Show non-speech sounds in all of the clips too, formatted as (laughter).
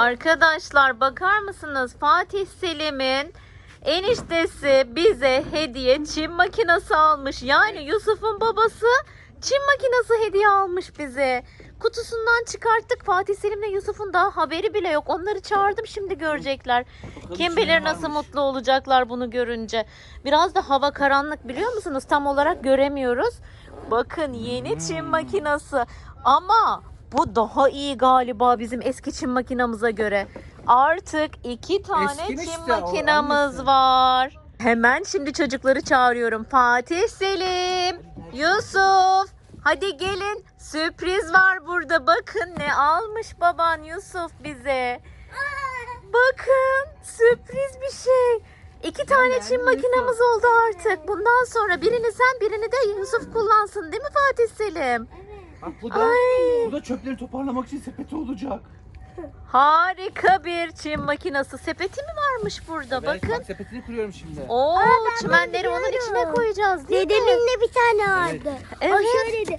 Arkadaşlar bakar mısınız Fatih Selim'in eniştesi bize hediye çim makinesi almış. Yani Yusuf'un babası çim makinesi hediye almış bize. Kutusundan çıkarttık Fatih Selim'le Yusuf'un daha haberi bile yok. Onları çağırdım şimdi görecekler. Kim bilir nasıl mutlu olacaklar bunu görünce. Biraz da hava karanlık biliyor musunuz? Tam olarak göremiyoruz. Bakın yeni çim makinesi. Ama bu daha iyi galiba bizim eski çim makinamıza göre. Artık iki tane Eskimiş çim de o, makinamız var. Hemen şimdi çocukları çağırıyorum. Fatih Selim, Yusuf. Hadi gelin. Sürpriz var burada. Bakın ne almış baban Yusuf bize. Bakın sürpriz bir şey. İki tane çim makinamız oldu artık. Bundan sonra birini sen birini de Yusuf kullansın değil mi Fatih Selim? Bak bu da, Ay. bu da çöpleri toparlamak için sepeti olacak. Harika bir çim makinası. Sepeti mi varmış burada? Evet, Bakın. bak sepetini kuruyorum şimdi. Oo, çimenleri onun içine koyacağız değil mi? Dedemin de bir tane vardı. Evet. O şöyleydi.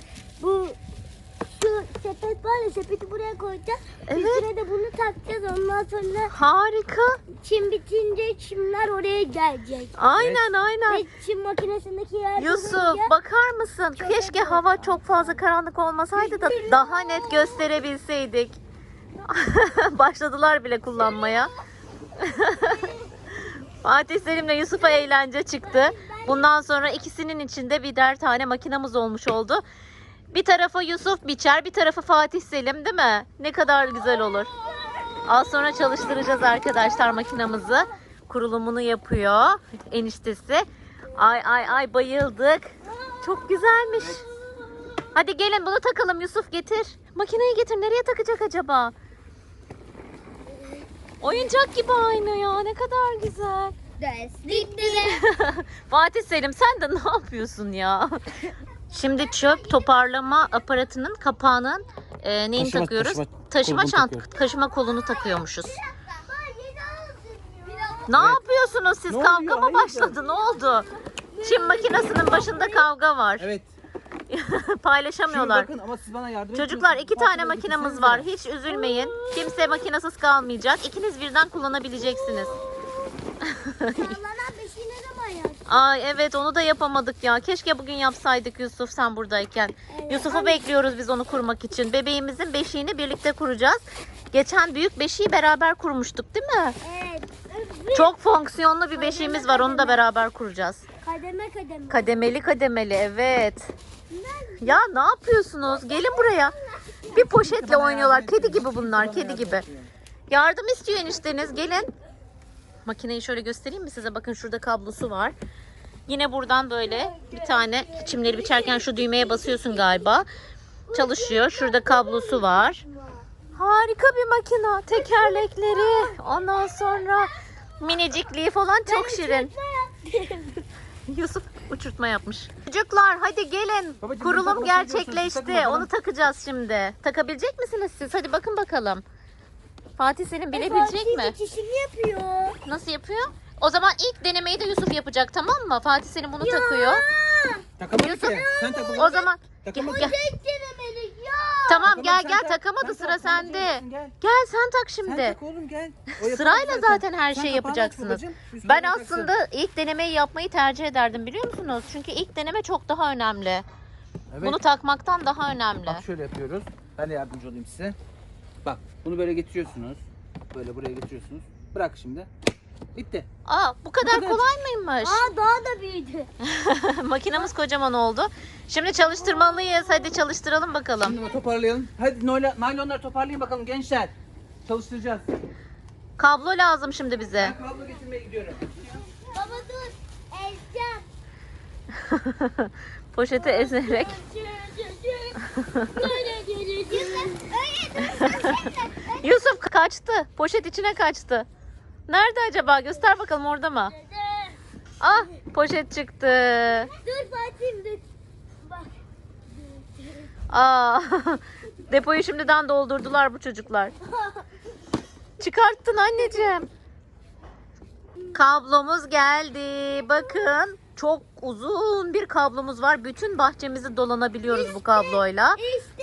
Şu sepet var ya sepeti buraya koyacağız. Evet. Üstüne de bunu takacağız. Ondan sonra Harika. çim bitince çimler oraya gelecek. Aynen aynen. Ve çim makinesindeki yer Yusuf dolunca- bakar mısın? Keşke hava çok fazla karanlık olmasaydı da daha net gösterebilseydik. (laughs) Başladılar bile kullanmaya. (laughs) Fatih Selim'le Yusuf'a eğlence çıktı. Bundan sonra ikisinin içinde birer tane makinamız olmuş oldu. Bir tarafı Yusuf biçer, bir tarafı Fatih Selim değil mi? Ne kadar güzel olur. Az sonra çalıştıracağız arkadaşlar makinamızı. Kurulumunu yapıyor eniştesi. Ay ay ay bayıldık. Çok güzelmiş. Hadi gelin bunu takalım Yusuf getir. Makineyi getir. Nereye takacak acaba? Oyuncak gibi aynı ya. Ne kadar güzel. (laughs) Fatih Selim sen de ne yapıyorsun ya? Şimdi çöp toparlama aparatının kapağının e, neyini Taşıma- takıyoruz? taşıma Taşıma, kolunu takıyoruz. taşıma kolunu takıyormuşuz. Ne yapıyorsunuz siz? Ne kavga oluyor? mı Hayırdır? başladı? Ne oldu? Çim makinesinin başında kavga var. Evet. (laughs) Şimdi Paylaşamıyorlar. bakın ama siz bana yardım Çocuklar iki tane Farkına makinamız var. Hiç üzülmeyin. Kimse makinasız kalmayacak. İkiniz birden kullanabileceksiniz. Sallanan beşiği ne zaman yaz? Ay evet onu da yapamadık ya. Keşke bugün yapsaydık Yusuf sen buradayken. Evet, Yusuf'u bekliyoruz biz onu kurmak için. Bebeğimizin beşiğini birlikte kuracağız. Geçen büyük beşiği beraber kurmuştuk değil mi? Evet. Çok fonksiyonlu bir beşiğimiz var. Onu da beraber kuracağız. Kademe kademe. Kademeli kademeli evet. Ya ne yapıyorsunuz? Gelin buraya. Bir poşetle oynuyorlar. Kedi gibi bunlar. Kedi gibi. Yardım istiyor enişteniz. Gelin. Makineyi şöyle göstereyim mi size? Bakın şurada kablosu var. Yine buradan böyle bir tane çimleri biçerken şu düğmeye basıyorsun galiba. Çalışıyor. Şurada kablosu var. Harika bir makina. Tekerlekleri. Ondan sonra minicikliği falan çok şirin. (laughs) Yusuf uçurtma yapmış. Çocuklar hadi gelin. Babacığım, Kurulum gerçekleşti. Onu takacağız şimdi. Takabilecek misiniz siz? Hadi bakın bakalım. Fatih Selim bilebilecek Fatih mi? de çişini yapıyor. Nasıl yapıyor? O zaman ilk denemeyi de Yusuf yapacak tamam mı? Fatih Selim bunu takıyor. Takamadı Yusuf, ki. Sen tak O zaman Takamadı. Gel. Tek denemelik ya. tamam Takamadı, gel sen gel tak. takamadı Sen sıra tak, sen sende. takacaksın, Gel. Gel sen tak Sen şimdi. tak oğlum gel. O yapar Sırayla zaten her Sen şeyi kapağını aç yapacaksınız. babacığım, üstüne Ben bakacaksın. aslında ilk denemeyi yapmayı tercih ederdim biliyor musunuz? Çünkü ilk deneme çok daha önemli. Evet. Bunu takmaktan daha önemli. Bak şöyle yapıyoruz. Ben de yardımcı olayım size. Bak bunu böyle getiriyorsunuz. Böyle buraya getiriyorsunuz. Bırak şimdi. Bitti. Aa bu kadar kadar. kolay mıymış? Aa daha da büyüdü. (laughs) Makinamız kocaman oldu. Şimdi çalıştırmalıyız. Hadi çalıştıralım bakalım. Şimdi toparlayalım. Hadi naylonları toparlayın bakalım gençler. Çalıştıracağız. Kablo lazım şimdi bize. Ben kablo getirmeye gidiyorum. Baba dur. Ezeceğim. (laughs) Poşeti ezerek. (laughs) Yusuf kaçtı. Poşet içine kaçtı. Nerede acaba? Göster bakalım orada mı? Ah poşet çıktı. Dur. Bak. Aa, (laughs) depoyu şimdiden doldurdular bu çocuklar. Çıkarttın anneciğim. Kablomuz geldi. Bakın çok uzun bir kablomuz var. Bütün bahçemizi dolanabiliyoruz bu kabloyla. İşte.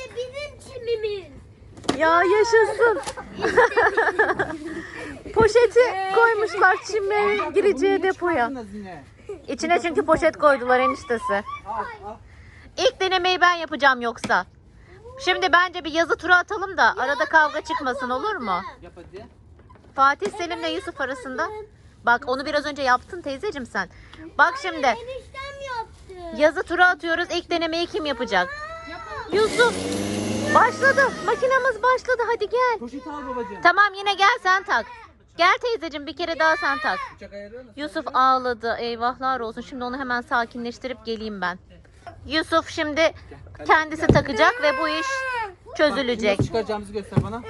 Ya yaşasın. (laughs) Poşeti koymuşlar çimlerin gireceği depoya. İçine çünkü poşet koydular eniştesi. İlk denemeyi ben yapacağım yoksa. Şimdi bence bir yazı tura atalım da arada kavga çıkmasın olur mu? Yap hadi. Fatih Selim'le Yusuf arasında. Bak onu biraz önce yaptın teyzeciğim sen. Bak şimdi yazı tura atıyoruz. İlk denemeyi kim yapacak? Yusuf. Başladı. Makinamız başladı. Hadi gel. Poşeti al babacığım. Tamam yine gel sen tak. Gel teyzeciğim bir kere daha sen tak. Yusuf ağladı. Eyvahlar olsun. Şimdi onu hemen sakinleştirip geleyim ben. Yusuf şimdi kendisi takacak ve bu iş çözülecek. Çıkaracağımızı göster bana.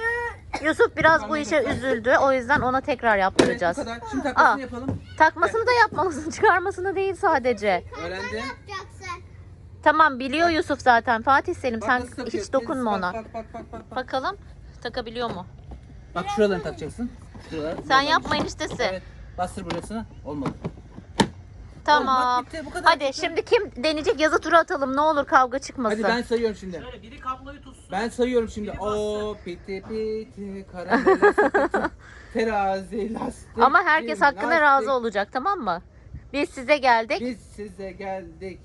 Yusuf biraz bu işe üzüldü. O yüzden ona tekrar Evet yaptıracağız. bu kadar. Şimdi takmasını Aa. yapalım. Takmasını da yapmalısın. (laughs) Çıkarmasını değil sadece. Öğrendi. Tamam biliyor Yusuf zaten. Fatih Selim Bak sen nasıl takıyor. hiç dokunma Bak, ona. Bak bak bak bak. Bak, Bakalım takabiliyor mu? bak şuralarını takacaksın. Şuralar. Sen yapma eniştesi. Evet. Bastır burasını. Olmadı. Tamam. Bak bitti, bu kadar Hadi bitti. şimdi kim deneyecek yazı tura atalım. Ne olur kavga çıkmasın. Hadi ben sayıyorum şimdi. Şöyle biri kabloyu tutsun. Ben sayıyorum şimdi. O piti piti karamela sepeti, terazi (laughs) lastik. Ama herkes hakkına lastik. razı olacak tamam mı? Biz size geldik. Biz size geldik,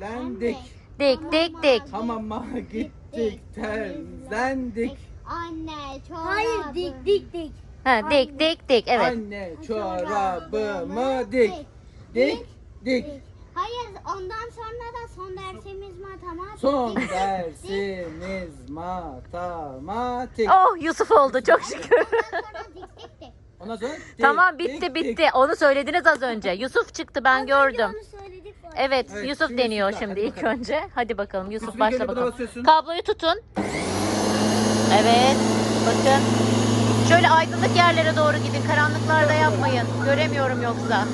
bitlendik. Dik dik dik. Hamama gittik, terlendik. Anne çorabı. Hayır dik dik dik. Ha, dik dik dik evet. Anne çorabımı dik, dik, dik. Hayır ondan sonra da son dersimiz matematik. Son Dik, dik, dik. dersimiz matematik. Oh Yusuf oldu çok şükür. Ondan sonra dik dik dik. Ondan sonra dik, tamam dik, bitti dik. bitti. Onu söylediniz az önce. Yusuf çıktı ben gördüm. Onu. Evet, Evet, Yusuf şimdi deniyor Yusuf'ta. şimdi Hadi ilk bakalım. önce. Hadi bakalım Yusuf Yusuf, başla bakalım. basıyorsun. Kabloyu tutun. Evet. Bakın. Şöyle aydınlık yerlere doğru gidin. Karanlıklarda yapmayın. Göremiyorum yoksa.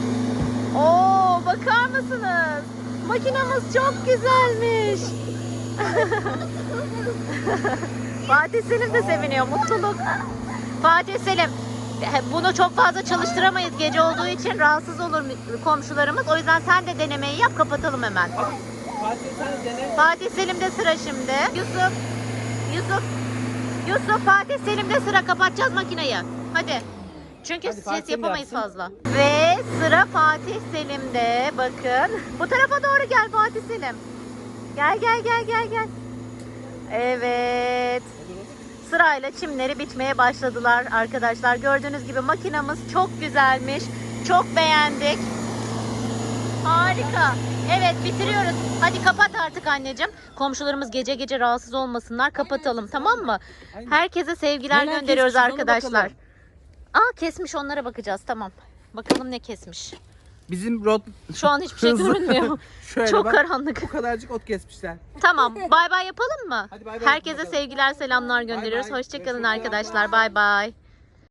Oo, bakar mısınız? Makinamız çok güzelmiş. (laughs) Fatih Selim de seviniyor. Mutluluk. Fatih Selim. Bunu çok fazla çalıştıramayız gece olduğu için rahatsız olur komşularımız. O yüzden sen de denemeyi yap kapatalım hemen. Fatih sen dene. Fatih Selim'de sıra şimdi. Yusuf. Yusuf. Yusuf Fatih Selim'de sıra kapatacağız makineyi. Hadi. Çünkü Hadi ses yapamayız yapsın. fazla. Ve sıra Fatih Selim'de. Bakın. Bu tarafa doğru gel Fatih Selim. Gel gel gel gel gel. Evet. Sırayla çimleri bitmeye başladılar arkadaşlar. Gördüğünüz gibi makinamız çok güzelmiş. Çok beğendik. Harika. Evet bitiriyoruz. Hadi kapat artık anneciğim. Komşularımız gece gece rahatsız olmasınlar. Kapatalım tamam mı? Aynen. Herkese sevgiler Neler gönderiyoruz arkadaşlar. Aa kesmiş onlara bakacağız tamam. Bakalım ne kesmiş. Bizim rot Şu an hiçbir şey Hızlı. görünmüyor. (laughs) Şöyle Çok bak. karanlık. Bu kadarcık ot kesmişler. Tamam. Bay bay yapalım mı? Hadi bay bay Herkese yapalım sevgiler, selamlar gönderiyoruz. Hoşçakalın arkadaşlar. Bay bay.